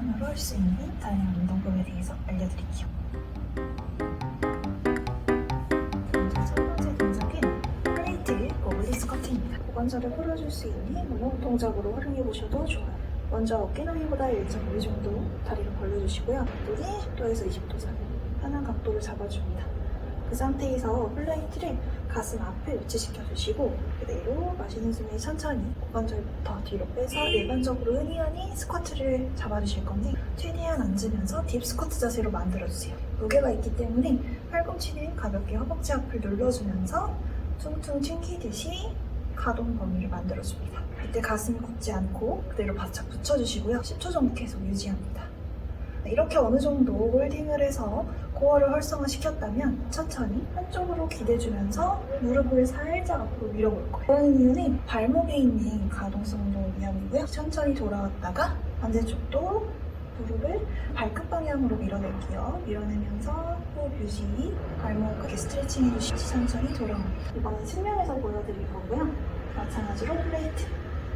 하나로 할 수 있는 다양한 운동법에 대해서 알려드릴게요. 먼저 첫 번째 동작은 플레이트 오블리 스쿼트입니다. 고관절을 풀어줄 수 있는 원호흡 동작으로 활용해 보셔도 좋아요. 먼저 어깨 너비보다 1.5배 정도 다리를 벌려주시고요. 각도는 10도에서 20도 사이 편한 각도를 잡아줍니다. 그 상태에서 플레이트를 가슴 앞에 위치시켜 주시고 그대로 마시는 숨에 천천히 고관절부터 뒤로 빼서 일반적으로 흔히 하는 스쿼트를 잡아주실 건데 최대한 앉으면서 딥 스쿼트 자세로 만들어주세요. 무게가 있기 때문에 팔꿈치는 가볍게 허벅지 앞을 눌러주면서 퉁퉁 튕기듯이 가동 범위를 만들어줍니다. 이때 가슴이 굽지 않고 그대로 바짝 붙여주시고요. 10초 정도 계속 유지합니다. 이렇게 어느 정도 홀딩을 해서 코어를 활성화시켰다면 천천히 한쪽으로 기대주면서 무릎을 살짝 앞으로 밀어볼 거예요. 그런 이유는 발목에 있는 가동성 운동 위함이고요. 천천히 돌아왔다가 반대쪽도 무릎을 발끝 방향으로 밀어낼게요. 밀어내면서 호흡 유지, 발목 이렇게 스트레칭 해주시고 천천히 돌아옵니다. 이번엔 측면에서 보여드릴 거고요. 마찬가지로 플레이트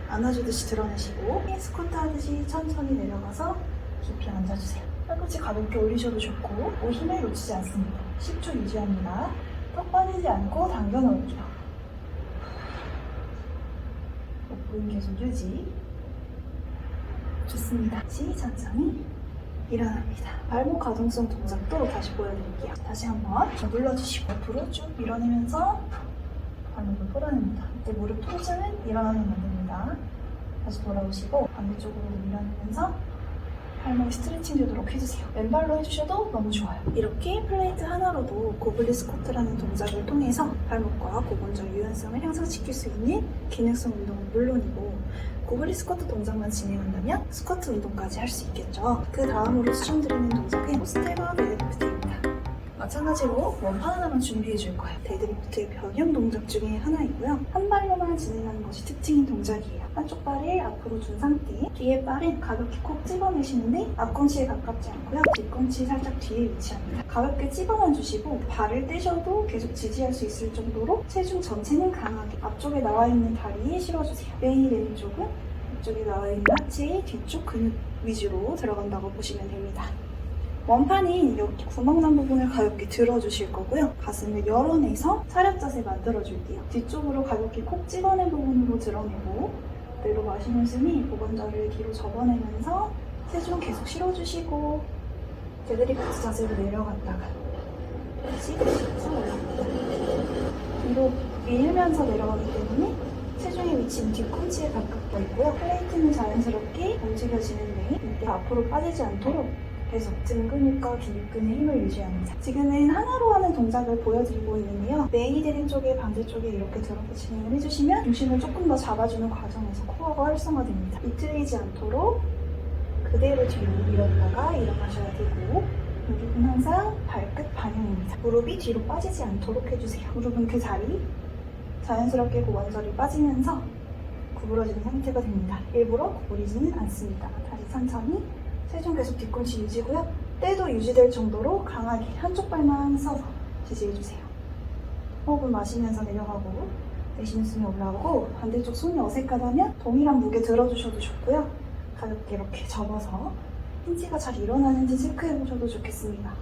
안아주듯이 드러내시고 스쿼트 하듯이 천천히 내려가서 깊이 앉아주세요. 팔꿈치 가볍게 올리셔도 좋고 뭐 힘을 놓치지 않습니다. 10초 유지합니다. 턱 빠지지 않고 당겨 넣을게요. 목부인 계속 유지. 좋습니다. 천천히 일어납니다. 발목 가동성 동작도 다시 보여드릴게요. 다시 한번 더 눌러주시고 앞으로 쭉 밀어내면서 발목을 풀어냅니다. 이때 무릎 통증은 일어나면 안 됩니다. 다시 돌아오시고 반대쪽으로 밀어내면서 발목 스트레칭 되도록 해주세요. 왼발로 해주셔도 너무 좋아요. 이렇게 플레이트 하나로도 고블리 스쿼트라는 동작을 통해서 발목과 고관절 유연성을 향상시킬 수 있는 기능성 운동은 물론이고 고블리 스쿼트 동작만 진행한다면 스쿼트 운동까지 할 수 있겠죠. 그 다음으로 추천드리는 동작은 스테바 데드리프트입니다. 마찬가지로 원판 하나만 준비해 줄 거예요. 데드리프트의 변형 동작 중에 하나이고요. 한 발로만 진행하는 것이 특징인 동작이에요. 한쪽 발을 앞으로 둔 상태, 뒤에 발은 가볍게 콕 집어내시는데 앞꿈치에 가깝지 않고요. 뒤꿈치 살짝 뒤에 위치합니다. 가볍게 집어만 주시고 발을 떼셔도 계속 지지할 수 있을 정도로 체중 전체는 강하게 앞쪽에 나와 있는 다리에 실어주세요. 메인이 되는 쪽은 이쪽에 나와 있는 하체의 뒤쪽 근육 위주로 들어간다고 보시면 됩니다. 원판이 여기 구멍 난 부분을 가볍게 들어주실 거고요. 가슴을 열어내서 사렵 자세 만들어줄게요. 뒤쪽으로 가볍게 콕 집어낸 부분으로 드러내고 그대로 마시는 숨이 고관절을 뒤로 접어내면서 체중 계속 실어주시고 데드리프트 자세로 내려갔다가 내려서 올라갑니다. 뒤로 밀면서 내려가기 때문에 체중의 위치는 뒤꿈치에 가깝게 있고요. 플레이트는 자연스럽게 움직여지는데 이때 앞으로 빠지지 않도록 계속 등 근육과 비근의 힘을 유지합니다. 지금은 하나로 하는 동작을 보여드리고 있는데요. 메인이 되는 쪽에 반대 쪽에 이렇게 들어서 진행을 해주시면 중심을 조금 더 잡아주는 과정에서 코어가 활성화됩니다. 비틀리지 않도록 그대로 뒤로 밀었다가 일어나셔야 되고 무릎은 항상 발끝 방향입니다. 무릎이 뒤로 빠지지 않도록 해주세요. 무릎은 그 자리 자연스럽게 고관절이 빠지면서 구부러지는 상태가 됩니다. 일부러 구부리지는 않습니다. 다시 천천히 체중 계속 뒤꿈치 유지고요. 때도 유지될 정도로 강하게 한쪽 발만 써서 지지해주세요. 호흡을 마시면서 내려가고 내쉬는 숨이 올라오고 반대쪽 손이 어색하다면 동일한 무게 들어주셔도 좋고요. 가볍게 이렇게 접어서 힌지가 잘 일어나는지 체크해보셔도 좋겠습니다.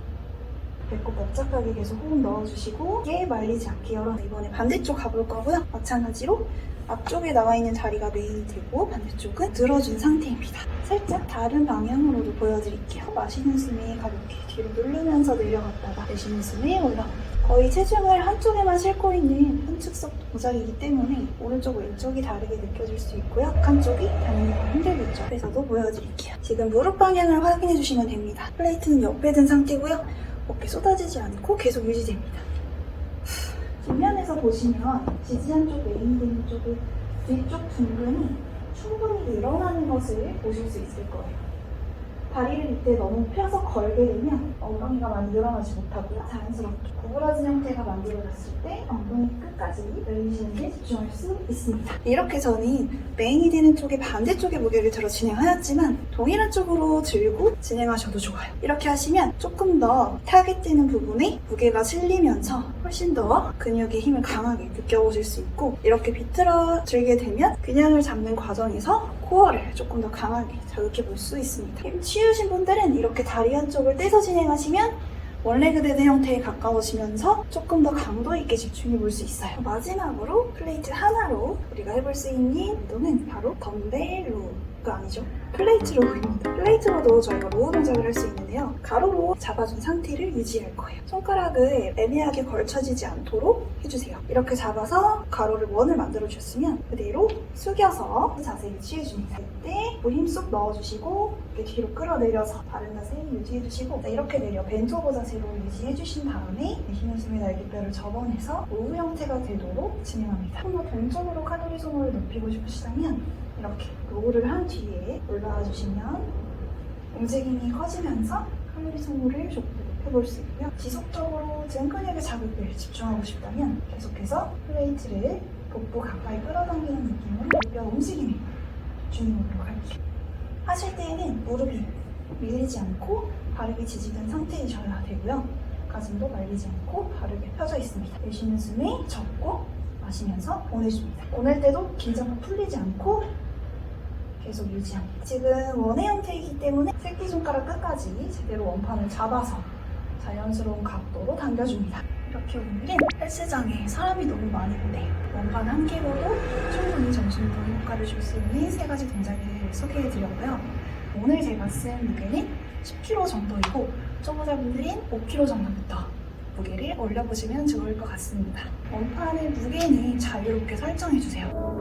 배꼽 납작하게 계속 호흡 넣어주시고 깨 말리지 않게 열어 이번에 반대쪽 가볼 거고요. 마찬가지로 앞쪽에 나와 있는 다리가 메인이 되고 반대쪽은 들어준 상태입니다. 살짝 다른 방향으로도 보여드릴게요. 마시는 숨에 가볍게 뒤로 누르면서 내려갔다가 내쉬는 숨에 올라옵니다. 거의 체중을 한쪽에만 싣고 있는 한측석 동작이기 때문에 오른쪽 왼쪽이 다르게 느껴질 수 있고요. 한쪽이 당연히 더 힘들겠죠. 그래서도 보여드릴게요. 지금 무릎 방향을 확인해 주시면 됩니다. 플레이트는 옆에 든 상태고요. 어깨 쏟아지지 않고 계속 유지됩니다. 뒷면에서 보시면 지지한 쪽 메인 되는 쪽의 뒤쪽 둥근이 충분히 늘어나는 것을 보실 수 있을 거예요. 다리를 이때 너무 펴서 걸게 되면 엉덩이가 많이 늘어나지 못하고요. 자연스럽게 구부러진 형태가 만들어졌을 때 엉덩이 끝까지 늘리시는 데 집중할 수 있습니다. 이렇게 저는 메인이 되는 쪽에 반대쪽에 무게를 들어 진행하였지만 동일한 쪽으로 들고 진행하셔도 좋아요. 이렇게 하시면 조금 더 타겟되는 부분에 무게가 실리면서 훨씬 더 근육의 힘을 강하게 느껴보실 수 있고 이렇게 비틀어 들게 되면 균형을 잡는 과정에서 코어를 조금 더 강하게 자극해 볼 수 있습니다. 힘 치우신 분들은 이렇게 다리 한쪽을 떼서 진행하시면 원래 그대의 형태에 가까워지면서 조금 더 강도 있게 집중해 볼 수 있어요. 마지막으로 플레이트 하나로 우리가 해볼 수 있는 운동은 바로 덤벨 로우가 아니죠. 플레이트 로우입니다. 플레이트 로우도 저희가 로우 동작을 할 수 있는데요. 가로로 잡아준 상태를 유지할 거예요. 손가락을 애매하게 걸쳐지지 않도록 해주세요. 이렇게 잡아서 가로를 원을 만들어 주셨으면 그대로 숙여서 자세를 취해줍니다. 이때 힘쏙 넣어주시고 이렇게 뒤로 끌어내려서 바른 자세 유지해주시고 자, 이렇게 내려 벤토보 자세로 유지해주신 다음에 내쉬는 숨에 날개뼈를 접어내서 로우 형태가 되도록 진행합니다. 좀 더 동적으로 칼로리 소모를 높이고 싶으시다면 이렇게 로우를 한 뒤에 올라와 주시면 움직임이 커지면서 칼로리 소모를 조금 높여볼 수 있고요. 지속적으로 등 근육의 자극을 집중하고 싶다면 계속해서 플레이트를 복부 가까이 끌어당기는 느낌으로 뼈 움직임에 집중해보도록 할게요. 하실 때에는 무릎이 밀리지 않고 바르게 지지된 상태이셔야 되고요. 가슴도 말리지 않고 바르게 펴져 있습니다. 내쉬는 숨에 접고 마시면서 보내줍니다. 보낼 때도 긴장을 풀리지 않고 계속 유지합니다. 지금 원의 형태이기 때문에 새끼손가락 끝까지 제대로 원판을 잡아서 자연스러운 각도로 당겨줍니다. 이렇게 오늘은 헬스장에 사람이 너무 많은데 원판 한 개로도 충분히 정신운동 효과를 줄 수 있는 세 가지 동작을 소개해드렸고요. 오늘 제가 쓴 무게는 10kg 정도이고 초보자분들인 5kg 정도부터 무게를 올려보시면 좋을 것 같습니다. 원판의 무게는 자유롭게 설정해주세요.